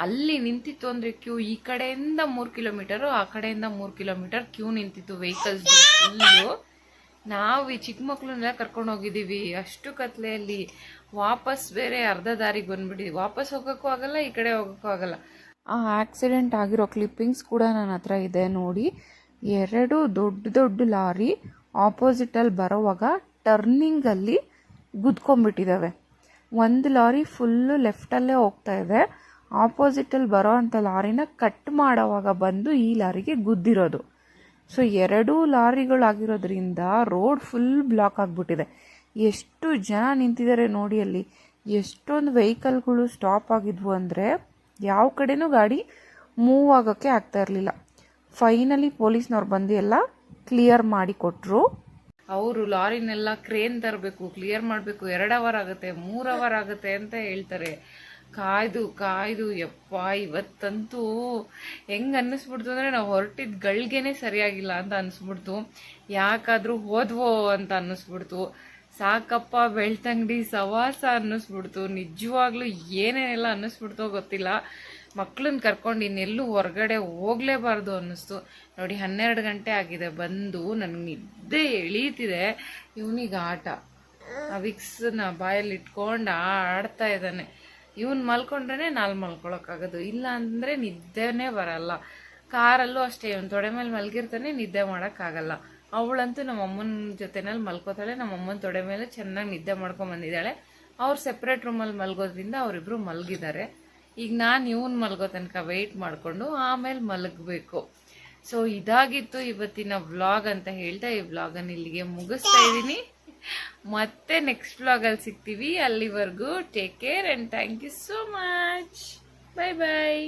ಅಲ್ಲಿ ನಿಂತಿತ್ತು ಅಂದರೆ ಕ್ಯೂ ಈ ಕಡೆಯಿಂದ ಮೂರು ಕಿಲೋಮೀಟರು, ಆ ಕಡೆಯಿಂದ ಮೂರು ಕಿಲೋಮೀಟರ್ ಕ್ಯೂ ನಿಂತಿತ್ತು ವೆಹಿಕಲ್ಸ್ ಫುಲ್ಲು ನಾವು ಈ ಚಿಕ್ಕ ಮಕ್ಕಳನ್ನೆಲ್ಲ ಕರ್ಕೊಂಡು ಹೋಗಿದ್ದೀವಿ ಅಷ್ಟು ಕತ್ಲೆಯಲ್ಲಿ ವಾಪಸ್ ಬೇರೆ ಅರ್ಧ ದಾರಿಗೆ ಬಂದ್ಬಿಟ್ಟಿದ್ವಿ ವಾಪಸ್ ಹೋಗೋಕ್ಕೂ ಆಗಲ್ಲ, ಈ ಕಡೆ ಹೋಗೋಕ್ಕೂ ಆಗಲ್ಲ. ಆ ಆಕ್ಸಿಡೆಂಟ್ ಆಗಿರೋ ಕ್ಲಿಪ್ಪಿಂಗ್ಸ್ ಕೂಡ ನನ್ನ ಹತ್ರ ಇದೆ ನೋಡಿ. ಎರಡು ದೊಡ್ಡ ದೊಡ್ಡ ಲಾರಿ ಆಪೋಸಿಟಲ್ಲಿ ಬರೋವಾಗ ಟರ್ನಿಂಗಲ್ಲಿ ಗುದ್ಕೊಂಡ್ಬಿಟ್ಟಿದ್ದಾವೆ ಒಂದು ಲಾರಿ ಫುಲ್ಲು ಲೆಫ್ಟಲ್ಲೇ ಹೋಗ್ತಾ ಇದೆ. ಆಪೋಸಿಟಲ್ಲಿ ಬರೋ ಅಂಥ ಲಾರಿನ ಕಟ್ ಮಾಡೋವಾಗ ಬಂದು ಈ ಲಾರಿಗೆ ಗುದ್ದಿರೋದು. ಸೊ ಎರಡೂ ಲಾರಿಗಳಾಗಿರೋದ್ರಿಂದ ರೋಡ್ ಫುಲ್ ಬ್ಲಾಕ್ ಆಗಿಬಿಟ್ಟಿದೆ. ಎಷ್ಟು ಜನ ನಿಂತಿದ್ದಾರೆ ನೋಡಿ ಅಲ್ಲಿ. ಎಷ್ಟೊಂದು ವೆಹಿಕಲ್ಗಳು ಸ್ಟಾಪ್ ಆಗಿದ್ವು ಅಂದರೆ ಯಾವ ಕಡೆನೂ ಗಾಡಿ ಮೂವ್ ಆಗೋಕ್ಕೆ ಆಗ್ತಾ ಇರಲಿಲ್ಲ. ಫೈನಲಿ ಪೊಲೀಸ್ನವ್ರು ಬಂದು ಎಲ್ಲ ಕ್ಲಿಯರ್ ಮಾಡಿ ಕೊಟ್ಟರು ಅವರು ಲಾರಿನೆಲ್ಲ ಕ್ರೇನ್ ತರಬೇಕು, ಕ್ಲಿಯರ್ ಮಾಡಬೇಕು, ಎರಡು ಅವರ್ ಆಗುತ್ತೆ, ಮೂರು ಅವರ್ ಆಗುತ್ತೆ ಅಂತ ಹೇಳ್ತಾರೆ. ಕಾಯ್ದು ಕಾಯ್ದು, ಯಪ್ಪ, ಇವತ್ತಂತೂ ಹೆಂಗೆ ಅನ್ನಿಸ್ಬಿಡ್ತು ಅಂದರೆ ನಾವು ಹೊರಟಿದ್ದ ಗಳಿಗೆನೇ ಸರಿಯಾಗಿಲ್ಲ ಅಂತ ಅನ್ನಿಸ್ಬಿಡ್ತು. ಯಾಕಾದರೂ ಹೋದ್ವೋ ಅಂತ ಅನ್ನಿಸ್ಬಿಡ್ತು. ಸಾಕಪ್ಪ ಬೆಳ್ತಂಗಡಿ ಸವಾಸ ಅನ್ನಿಸ್ಬಿಡ್ತು. ನಿಜವಾಗ್ಲೂ ಏನೇನೆಲ್ಲ ಅನ್ನಿಸ್ಬಿಡ್ತೋ ಗೊತ್ತಿಲ್ಲ. ಮಕ್ಕಳನ್ನ ಕರ್ಕೊಂಡು ಇನ್ನೆಲ್ಲೂ ಹೊರಗಡೆ ಹೋಗ್ಲೇಬಾರ್ದು ಅನ್ನಿಸ್ತು. ನೋಡಿ, ಹನ್ನೆರಡು ಗಂಟೆ ಆಗಿದೆ. ಬಂದು ನನಗೆ ನಿದ್ದೆ ಎಳೀತಿದೆ. ಇವನಿಗೆ ಆಟ. ಆ ವಿಕ್ಸ್ನ ಬಾಯಲ್ಲಿ ಇಟ್ಕೊಂಡು ಆಡ್ತಾ ಇದ್ದಾನೆ. ಇವನ್ ಮಲ್ಕೊಂಡ್ರೆ ನಾನು ಮಲ್ಕೊಳಕ್ಕಾಗೋದು. ಇಲ್ಲ ಅಂದ್ರೆ ನಿದ್ದೆನೇ ಬರಲ್ಲ. ಕಾರಲ್ಲೂ ಅಷ್ಟೇ. ಇವನ್ ತೊಡೆ ಮೇಲೆ ಮಲ್ಗಿರ್ತಾನೆ, ನಿದ್ದೆ ಮಾಡೋಕ್ಕಾಗಲ್ಲ. ಅವಳಂತೂ ನಮ್ಮ ಅಮ್ಮನ ಜೊತೆನಲ್ಲಿ ಮಲ್ಕೋತಾಳೆ, ನಮ್ಮ ಅಮ್ಮನ ತೊಡೆ ಮೇಲೆ ಚೆನ್ನಾಗಿ ನಿದ್ದೆ ಮಾಡ್ಕೊಂಡು ಬಂದಿದ್ದಾಳೆ. ಅವ್ರು ಸೆಪ್ರೇಟ್ ರೂಮಲ್ಲಿ ಮಲ್ಗೋದ್ರಿಂದ ಅವರಿಬ್ಬರು ಮಲಗಿದ್ದಾರೆ. ಈಗ ನಾನು ಇವನು ಮಲ್ಗೋ ತನಕ ವೆಯ್ಟ್ ಮಾಡಿಕೊಂಡು ಆಮೇಲೆ ಮಲಗಬೇಕು. ಸೊ ಇದಾಗಿತ್ತು ಇವತ್ತಿನ ವ್ಲಾಗ್ ಅಂತ ಹೇಳ್ತಾ, ಈ ವ್ಲಾಗನ್ನು ಇಲ್ಲಿಗೆ ಮುಗಿಸ್ತಾ ಇದ್ದೀನಿ. ಮತ್ತೆ ನೆಕ್ಸ್ಟ್ ವ್ಲಾಗಲ್ಲಿ ಸಿಗ್ತೀವಿ ಅಲ್ಲಿವರೆಗೂ. Take care and thank you so much bye bye